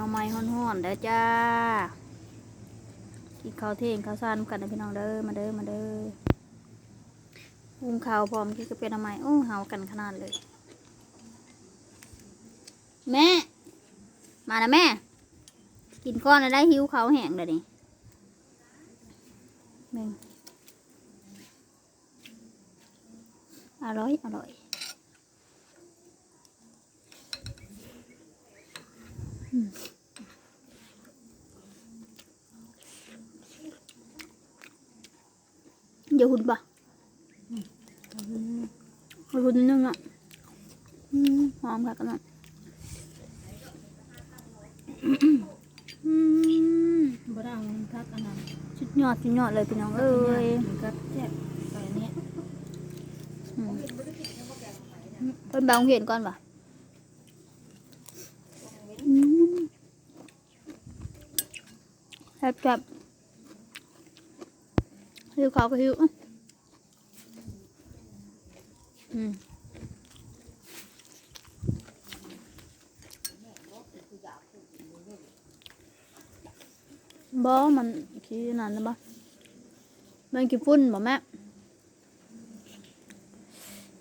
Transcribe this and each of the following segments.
น่องไม้ฮ้อนๆเด้อจ้ากินข้าวเที่ยงข้าวสารกันนะพี่น้องเด้อมาเด้อมาเด้อหุงข้าวพร้อมกินกาแฟหน่อไม้โอ้เฮากันขนาดเลย แม่ มานะแม่ กินก้อนแล้วได้หิวเขาวแห้งเลยนี่เบ่งอร่อย อร่อย อย่าหุ่นปะอย่าหุ่นนิดนึงอะอืมหอมค่ะกันหน่อยอืมบ่ได้เอามันคักอันนั้นสุดยอดสุดยอดเลยพี่น้องเอ้ยมันคักแซ่บไปอันนี้อืมเพิ่นบางเห็นก่อนปะอืม แซ่บจับหิวเขาวก็หิวอืมบ่มันขี้นั่นนะบ่มันขี้ฝุ่นบ่แม่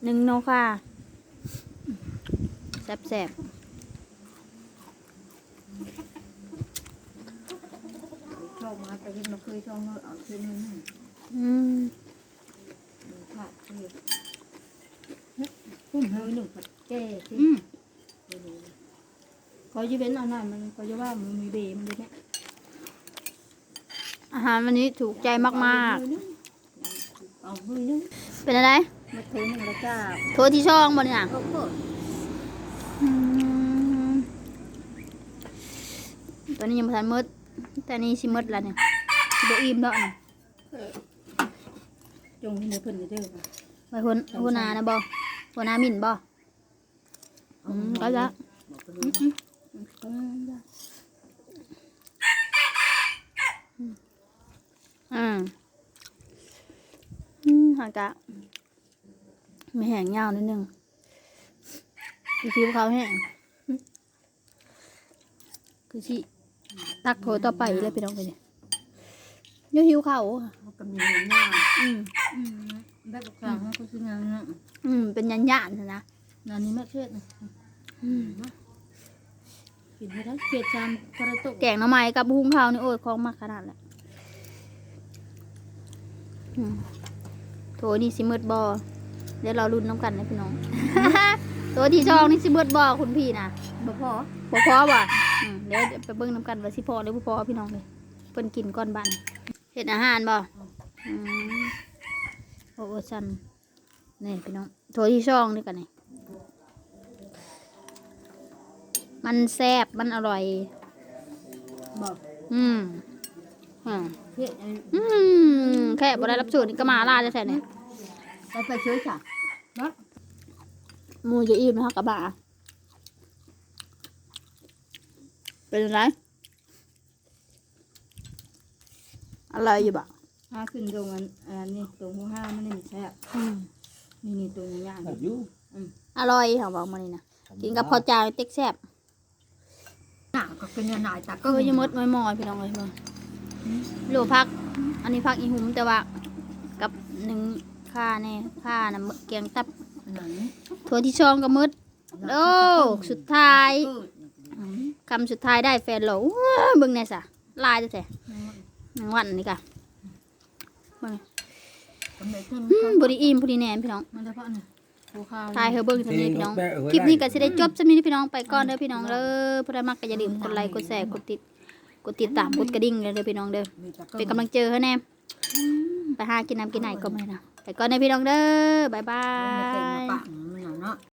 หนึ่งโนค่ะแซ่บแซ่บ ชอบมาแต่ยังบ่เคยชอบเอาคืนนึงๆอืมค่ะคือพุ่มเฮยหนึ่งผัดแก้ที่อืมเขาจะเป็นอันนั้นมันเขาจะว่ามันมีเบมันเลยเนี่ยอาหารวันนี้ถูกใจมากเอามือนึงๆเป็นอะไรมาเทหนึ่งแล้วจ้าโทรที่ช่องบ่เนี่ยเขาก็อืมตอนนี้ยังบ่ทันหมด แต่นี่สิหมดแล้วเนี่ยสิบ่อิ่มแล้วเนี่ยจงให้เนื้อเพิ่นเด้อค่ะไปคนหัวหนานะบ่หัวหนาหมิ่นบ่อืมก็จะบอกไปเลยอืมได้อืมอืมหากะไม่แห้งยาวนิดนึงคือคิ้วเขาแห้งคือสิ ตักโถต่อไปเลยพี่น้องไปเนี่ยเดี๋ยวหิวเขาวค่ะเขาก็มีเงินหน้าอืมอืมแบบกลางเขาก็คืองานนะอืมเป็นยันยานๆนะงานนี้ไม่เครียดนะอืมกินให้ได้เกลียดจามกระตุกแกงหน่อไม้กับบุ้งข้าวนี่โอ้ยคล้องมากขนาดแหละอืมโถนี่สิมืดบอเดี๋ยวเราลุ้นน้ำกันนะพี่น้อง ตัวที่ช่องนี่สิมืดบอคุณพี่นะบ่พอบ่พอว่ะอืม เดี๋ยวเดี๋ยวไปเบิ่งน้ำกันว่าสิพอหรือบ่พอพี่น้องเลยเพิ่นกินก่อนบันเฮ็ดอาหารบ่อืมโอ้โหซันนี่พี่น้องโถที่ช่องนี่กันนี่มันแซ่บมันอร่อยบอกอืมอืมเพื่อนไอ้อืมแค่บ่ได้รับสูตรนี่ก็มาล่าจะแท้เนี่ยไปไปช่วยจ้ะเนาะหมูจะอิ่มนะคะกระบะ เป็นไร อะไรอยู่บ่ห้าขึ้นตรงอันอันนี้ตรงหัวห้ามันนี่แซ่บอืมนี่นี่ตรงนี้ย่างแบบอยู่อร่อยค่ะบอกมานี่นะกินกับข้าวจานเต็กแซ่บหนังก็เป็นหน่ายตาก็ยมดมอยมอยพี่น้องเลยเบิ่งหลูพัก อันนี้พักอีหุมแต่ว่า กับหนึ่งข้าแน่ข้านะมื้อเกียงตับหนังถั่วที่ช่องก็มืดโอ้สุดท้าย คำสุดท้ายได้แฟนเหรอว้าเบิ่งแน่สะลายจะแท้หนังวันนี่ค่ะกำเนิดขึ้นอืมบไดีอิ่มพอดีแหนมพี่น้องมันจะเพาะนี่หัวข้าวทายเฮอเบิ้งสำนี้พี่น้อง คลิปนี้ก็จะได้จบสำนี้พี่น้องไปก่อนเด้อพี่น้องเด้อผู้ใดมักก็อย่าลืมกดไลค์กดแชร์กดติดกดติดตามกดกระดิ่งเลยเด้อพี่น้องเด้อเป็นกำลังเจอให้แน่ไปหากินน้ำกินไหนก็ไม่นะไปก่อนเด้อพี่น้องเด้อบ๊ายบามันเก่งย